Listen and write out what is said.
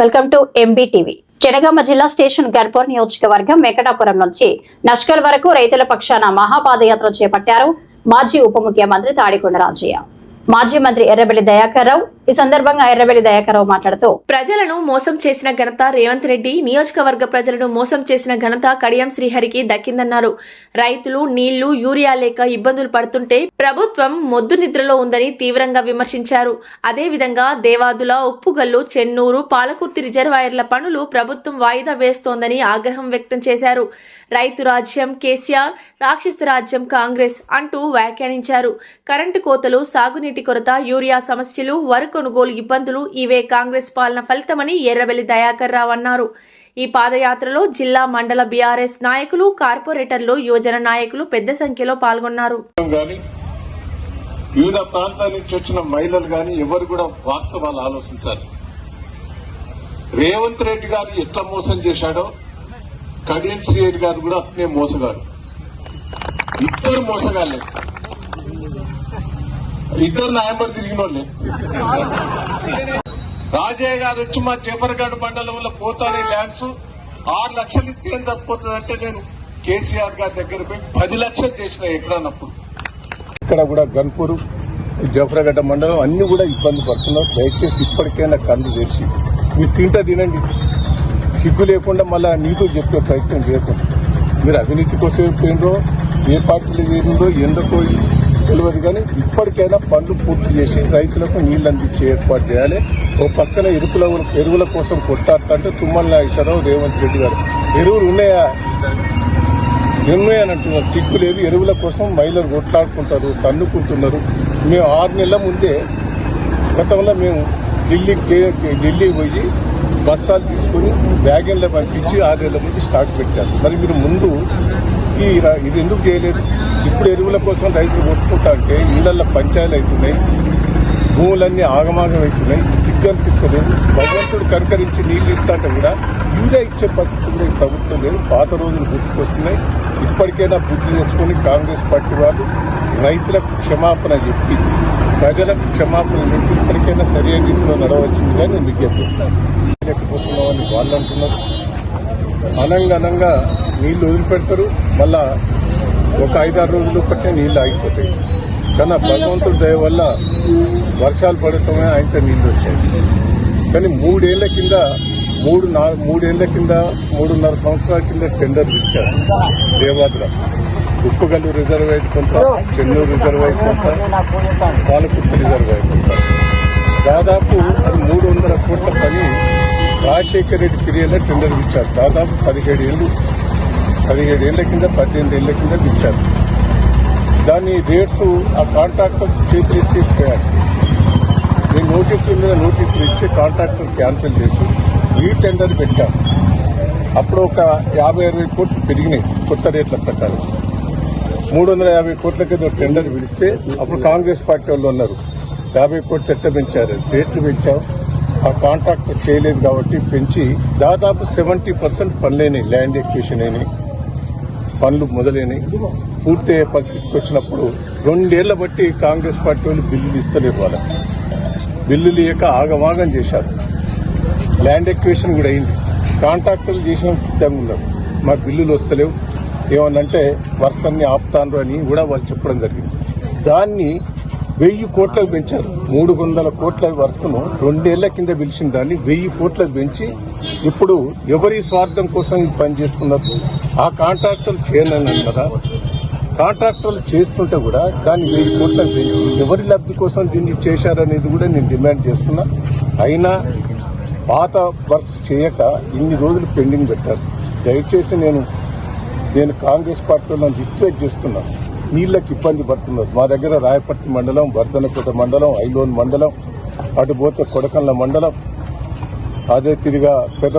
Welcome to MBTV Janagama జిల్లా station గర్పూర్ నియోజకవర్గం వెంకటాపురం నుంచి నష్కల్ వరకు రైతుల పక్షాన మహాపాదయాత్ర చేపట్టారు మాజీ ఉప ముఖ్యమంత్రి తాడికొండ రాజయ్య. మాజీ మంత్రి ఎర్రబెల్లి దయాకర్ రావు ఈ సందర్భంగా ఎర్రబెల్లి దయాకరావు మాట్లాడుతూ ప్రజలను మోసం చేసిన ఘనత రేవంత్ రెడ్డి నియోజకవర్గ ప్రజలను మోసం చేసిన ఘనత కడియం శ్రీహరికి దక్కిందన్నారు. రైతులు నీళ్ళు యూరియా లేక ఇబ్బందులు పడుతుంటే ప్రభుత్వం మొద్దు నిద్రలో ఉందని తీవ్రంగా విమర్శించారు. అదేవిధంగా దేవాదుల ఉప్పుగల్లు చెన్నూరు పాలకుర్తి రిజర్వాయర్ల పనులు ప్రభుత్వం వాయిదా వేస్తోందని ఆగ్రహం వ్యక్తం చేశారు. రైతు రాజ్యం కేసీఆర్ రాక్షస రాజ్యం కాంగ్రెస్ అంటూ వ్యాఖ్యానించారు. కరెంటు కోతలు సాగునీటి కొరత యూరియా సమస్యలు వరకు కొనుగోలు ఇబ్బందులు ఇవే కాంగ్రెస్ పాలన ఫలితమని ఎర్రబెల్లి దయాకర్ రావు అన్నారు. ఈ పాదయాత్రలో జిల్లా మండల బీఆర్ఎస్ నాయకులు కార్పొరేటర్లు యువజన నాయకులు పెద్ద సంఖ్యలో పాల్గొన్నారు. వివిధ ప్రాంతాల నుంచి వచ్చిన మహిళలు గాని ఎవరు కూడా వాస్తవాలు ఆలోచించాలి. రేవంత్ రెడ్డి గారు ఎట్లా మోసం చేశాడో కడియం సిఐడి గారు కూడా అట్నే మోసగాడు. ఇద్దరు మోసగాళ్ళే. ఇద్దరు నాయంబర్ తిరిగిన వాళ్ళే రాజయ్య గారు వచ్చి మా చేపరగడ్ మండలంలో పోతాడే ల్యాండ్స్ ఆరు లక్షలు ఇస్తే ఏం తప్పిపోతుందంటే నేను కేసీఆర్ గారి దగ్గర పోయి పది లక్షలు చేసిన ఎకరానప్పుడు. ఇక్కడ కూడా గన్పూర్ జఫరాగడ్డ మండలం అన్ని కూడా ఇబ్బంది పడుతున్నారు. దయచేసి ఇప్పటికైనా కళ్ళు తెరిచి మీరు తింటా తినండి. సిగ్గు లేకుండా మళ్ళా నీతో చెప్పే ప్రయత్నం చేయకుండా. మీరు అవినీతి కోసం పోయినరో ఏ పార్టీలో చేరిందో ఎందుకో తెలియదు కానీ ఇప్పటికైనా పనులు పూర్తి చేసి రైతులకు నీళ్ళు అందించే ఏర్పాటు చేయాలి. ఓ పక్కన ఎరుకుల ఎరువుల కోసం కొట్టాడుతుంటే తుమ్మల నాగేశ్వరరావు రేవంత్ రెడ్డి గారు ఎరువులు ఉన్నాయా? నిర్ణయాన్ని అంటున్నారు. చిక్కు లేదు. ఎరువుల కోసం మహిళలు కొట్లాడుకుంటారు తన్నుకుంటున్నారు. మేము ఆరు నెలల ముందే గతంలో మేము ఢిల్లీ ఢిల్లీ పోయి బస్తాలు తీసుకుని వ్యాగన్లో పంపించి ఆరు నెలల ముందు స్టాక్ పెట్టారు. మరి మీరు ముందు ఈ ఇది ఎందుకు చేయలేదు? ఇప్పుడు ఎరువుల కోసం రైతులు కొట్టుకుంటా అంటే ఇళ్ళలో పంచాయలు అవుతున్నాయి భూములన్నీ ఆగమాగం అవుతున్నాయి సిగ్గు అనిపిస్తుంది భగవంతుడు కనకరించి నీళ్ళు ఇస్తాంటే కూడా యూరియా ఇచ్చే పరిస్థితి కూడా ఈ ప్రభుత్వం లేదు. పాత రోజులు గుర్తుకొస్తున్నాయి. ఇప్పటికైనా బుద్ధి చేసుకుని కాంగ్రెస్ పార్టీ వాళ్ళు రైతులకు క్షమాపణ చెప్పి ప్రజలకు క్షమాపణ చెప్పి ఇప్పటికైనా సరైన రీతిలో నడవచ్చిందిగా నేను విజ్ఞప్తిస్తాను. లేకపోతున్నామని వాళ్ళు అంటున్నారు. అనంగా అనంగా నీళ్ళు వదిలిపెడతారు. మళ్ళా ఒక ఐదారు రోజులు పట్టే నీళ్ళు ఆగిపోతాయి. కానీ భగవంతుడి దయ వల్ల వర్షాలు పడటమే ఆయనతో నీళ్ళు వచ్చాయి. కానీ మూడేళ్ళ కింద మూడు నాలుగు మూడేళ్ళ కింద మూడున్నర సంవత్సరాల కింద టెండర్ ఇచ్చారు దేవాద్ర ఉప్పుగల్లు రిజర్వాయర్ కొంత చెన్నూరు రిజర్వాయర్ కొంత పాలకుర్తి రిజర్వాయర్ కొంత. దాదాపు మూడు వందల కోట్ల పని రాజశేఖర రెడ్డి ఫిర్యాదులో టెండర్ ఇచ్చారు. దాదాపు పదిహేడు ఏళ్ళు పదిహేడు ఏళ్ళ కింద పద్దెనిమిది ఏళ్ళ కింద ఇచ్చారు. దాని రేట్స్ ఆ కాంట్రాక్టర్ చేతులు ఎత్తేసిపోయారు నేను నోటీసుల మీద నోటీసులు ఇచ్చి కాంట్రాక్టర్ క్యాన్సిల్ చేసి ఈ టెండర్ పెట్టాను అప్పుడు ఒక యాభై అరవై కోట్లు పెరిగినాయి కొత్త రేట్ల ప్రకారం. మూడు వందల యాభై కోట్లకి కింద టెండర్ విడిస్తే అప్పుడు కాంగ్రెస్ పార్టీ వాళ్ళు ఉన్నారు యాభై కోట్లు ఎట్ట పెంచారు? రేట్లు పెంచాం ఆ కాంట్రాక్ట్ చేయలేదు కాబట్టి పెంచి దాదాపు సెవెంటీ పర్సెంట్ పనులేని ల్యాండ్ ఎక్వేషన్ అయినాయి. పనులు మొదలైనవి పూర్తయ్యే పరిస్థితికి వచ్చినప్పుడు రెండేళ్ళ బట్టి కాంగ్రెస్ పార్టీ వాళ్ళు బిల్లులు ఇస్తలేరు వాళ్ళకి బిల్లులు ఇయ్యక ఆగమాగం చేశారు. ల్యాండ్ ఎక్వేషన్ కూడా అయింది. కాంట్రాక్టర్లు చేసిన సిద్ధంగా ఉన్నారు. మా బిల్లులు వస్తలేవు. ఏమనంటే వర్షాన్ని ఆపుతాను అని కూడా వాళ్ళు చెప్పడం జరిగింది. దాన్ని వెయ్యి కోట్లకు పెంచారు. మూడు వందల కోట్ల వరకును రెండేళ్ళ కింద పిలిచిన దాన్ని వెయ్యి కోట్లకు పెంచి ఇప్పుడు ఎవరి స్వార్థం కోసం ఈ పని ఆ కాంట్రాక్టర్లు చేయనని కదా. కాంట్రాక్టర్లు చేస్తుంటే కూడా దాన్ని వెయ్యి కోట్లకు పెంచి ఎవరి లబ్ధి కోసం దీన్ని చేశారనేది కూడా నేను డిమాండ్ చేస్తున్నా. అయినా పాత వర్క్స్ చేయక ఇన్ని రోజులు పెండింగ్ పెట్టారు. దయచేసి నేను నేను కాంగ్రెస్ పార్టీలో రిక్వెస్ట్ చేస్తున్నాను నీళ్ళకు ఇబ్బంది పడుతున్నారు. మా దగ్గర రాయపర్తి మండలం వర్ధనకోట మండలం ఐలోన్ మండలం అటు పోతే కొడకన్ల మండలం అదే తిరిగా పెద్ద